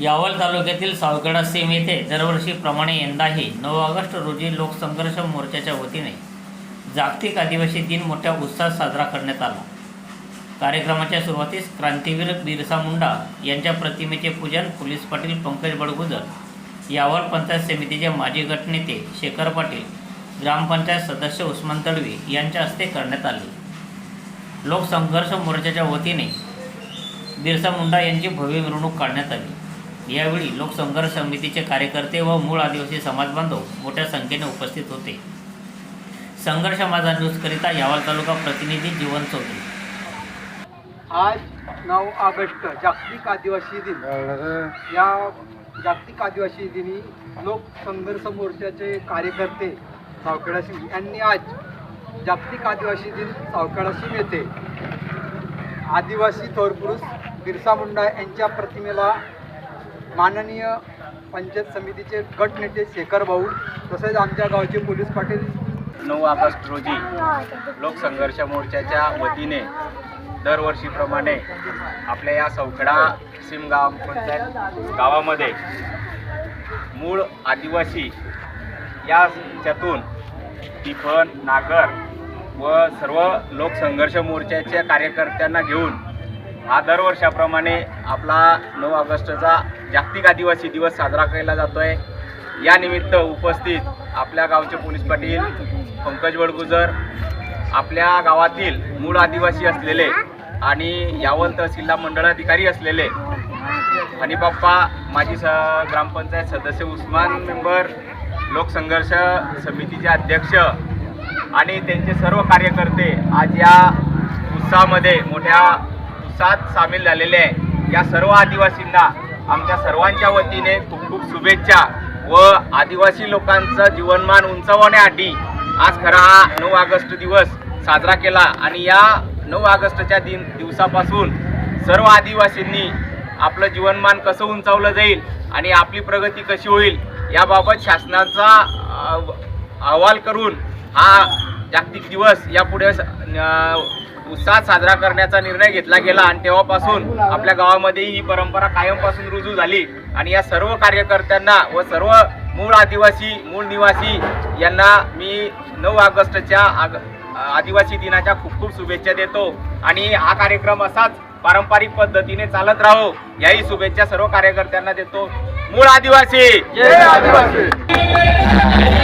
यावल तालुक्यातील सावखेडा सीम येथे दरवर्षीप्रमाणे यंदाही नऊ ऑगस्ट रोजी लोकसंघर्ष मोर्चाच्या वतीने जागतिक आदिवासी दिन मोठ्या उत्साहात साजरा करण्यात आला. कार्यक्रमाच्या सुरुवातीस क्रांतीवीर बिरसा मुंडा यांच्या प्रतिमेचे पूजन पोलीस पाटील पंकज बडगुजर यावल पंचायत समितीचे माजी गटनेते शेखर पाटील ग्रामपंचायत सदस्य उस्मान तडवी यांच्या हस्ते करण्यात आले. लोकसंघर्ष मोर्चाच्या वतीने बिरसा मुंडा यांची भव्य मिरवणूक काढण्यात आली. यावेळी लोकसंघर्ष समितीचे कार्यकर्ते व मूळ आदिवासी समाज बांधव मोठ्या संख्येने उपस्थित होते. संघर्ष माझा न्यूजकरिता यावल तालुका प्रतिनिधी जीवन चौधरी. आज नऊ ऑगस्ट जागतिक आदिवासी दिन. या जागतिक आदिवासी दिनी लोकसंघर्ष मोर्चाचे कार्यकर्ते सावखेडा सिंग यांनी आज जागतिक आदिवासी दिन सावखेडा सिंग येथे आदिवासी थोरपुरुष बिरसा मुंडा यांच्या प्रतिमेला माननीय पंचायत समितीचे गटनेते शेखर भाऊ तसेच आमच्या गावचे पोलीस पाटील नऊ ऑगस्ट रोजी लोकसंघर्ष मोर्चाच्या वतीने दरवर्षीप्रमाणे आपल्या या सौखडा सिम गाव पंचायत गावामध्ये मूळ आदिवासी या च्यातून नागर व सर्व लोकसंघर्ष मोर्चाच्या कार्यकर्त्यांना घेऊन हा दरवर्षाप्रमाणे आपला नऊ ऑगस्टचा जागतिक आदिवासी दिवस साजरा केला जातो आहे यानिमित्त उपस्थित आपल्या गावचे पोलीस पाटील पंकज वडगुजर आपल्या गावातील मूळ आदिवासी असलेले आणि यावल तहसीलला मंडळाधिकारी असलेले आणि बाप्पा माजी स ग्रामपंचायत सदस्य उस्मान मेंबर लोकसंघर्ष समितीचे अध्यक्ष आणि त्यांचे सर्व कार्यकर्ते आज या उत्साहामध्ये मोठ्या साथ सामील झालेले आहे. या सर्व आदिवासींना आमच्या सर्वांच्या वतीने खूप खूप शुभेच्छा व आदिवासी लोकांचं जीवनमान उंचावण्यासाठी आज खरा हा नऊ ऑगस्ट दिवस साजरा केला आणि या नऊ ऑगस्टच्या दिन दिवसापासून सर्व आदिवासींनी आपलं जीवनमान कसं उंचावलं जाईल आणि आपली प्रगती कशी होईल याबाबत शासनाचा अहवाल करून हा जागतिक दिवस यापुढे उत्साहात साजरा करण्याचा निर्णय घेतला गेला आणि तेव्हापासून आपल्या गावामध्ये ही परंपरा कायमपासून रुजू झाली. आणि या सर्व कार्यकर्त्यांना व सर्व मूळ आदिवासी मूळ निवासी यांना मी नऊ ऑगस्टच्या आग आदिवासी दिनाच्या खूप खूप शुभेच्छा देतो. आणि हा कार्यक्रम असाच पारंपरिक पद्धतीने चालत राहो. याही शुभेच्छा सर्व कार्यकर्त्यांना देतो. मूळ आदिवासी! जय आदिवासी!